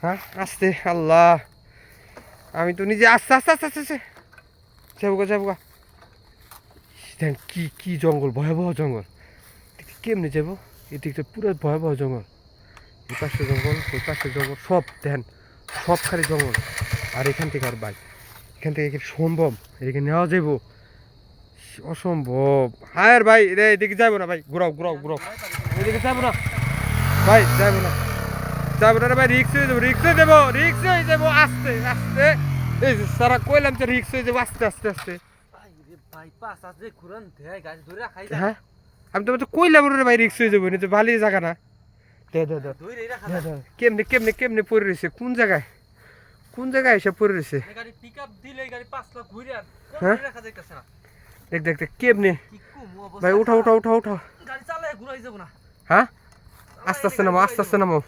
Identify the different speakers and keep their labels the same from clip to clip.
Speaker 1: হ্যাঁ আস্তে, আল্লাহ। আমি তো নিজে আস্তে আস্তে আস্তে আস্তে আস্তে। যাব গা যাব গা। দেখেন কি কি জঙ্গল, ভয়াবহ জঙ্গল। এদিকে কেমনে যাব? এদিকটা পুরো ভয়াবহ জঙ্গল। এই পাশে জঙ্গল, ওই পাশে জঙ্গল, সব দেখেন, সব খালি জঙ্গল। আর এখান থেকে আর বাইক এখান থেকে সম্ভব? এদিকে নেওয়া যাব অসম্ভব। হায়ার ভাই, রে, এদিকে যাব না ভাই। ঘুরাও ঘুরাও ঘুরাও। এদিকে যাব না। ভাই যাব না। না ভাই রিক্স হয়ে যাব রিক্স যাব রিক্স হয়ে যাব আস্তে আস্তে। এই যে সারা কইলাম যে রিক্স হয়ে যাব আস্তে আস্তে আস্তে। হ্যাঁ? আমি তো তো কইলাম রে ভাই রিক্স হয়ে যাব এটা তো ভালোই জায়গা না। দে দে দে। কেমনে কেমনে কেমনে পড়ে রয়েছে কোন জায়গায়? কোন জায়গায় এসে পড়ে রয়েছে হ্যাঁ?
Speaker 2: না।
Speaker 1: দেখ দেখ দেখ কেমনে? ভাই উঠা উঠা উঠা উঠা।
Speaker 2: গাড়ি চালায় ঘুরাই যাব না।
Speaker 1: হ্যাঁ? আস্তে আস্তে নামো আস্তে আস্তে নামো।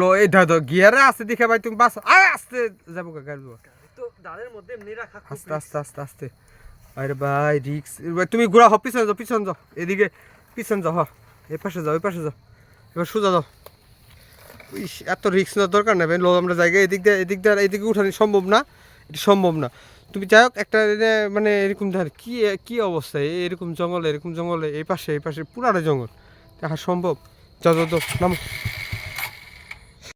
Speaker 1: লো এই ধর গিয়ারে আছে দেখে ভাই তুমি বাস আরে আস্তে যাব গাড়ি
Speaker 2: তো দাঁড়ের মধ্যে এমনি রাখা
Speaker 1: আস্তে আস্তে আস্তে আস্তে। আরে ভাই রিক্স তুমি ঘোরা হ পিছনে যাও পিছনে যাও। এদিকে পিছনে যাও হ। এই পাশে যাও এই পাশে যাও। এবার সোজা যাও। ইস, এত রিক্স নেওয়ার দরকার নেই লো আমরা জায়গায় এদিক দিয়ে এদিক দিয়ে এদিকে উঠানি সম্ভব না। এটা সম্ভব না। তুমি যাই হোক একটা মানে এরকম ধর কি কি অবস্থা? এরকম জঙ্গলে এরকম জঙ্গলে এই পাশে এই পাশে পুরাটা জঙ্গল। দেখা সম্ভব। যাও যাও নামো।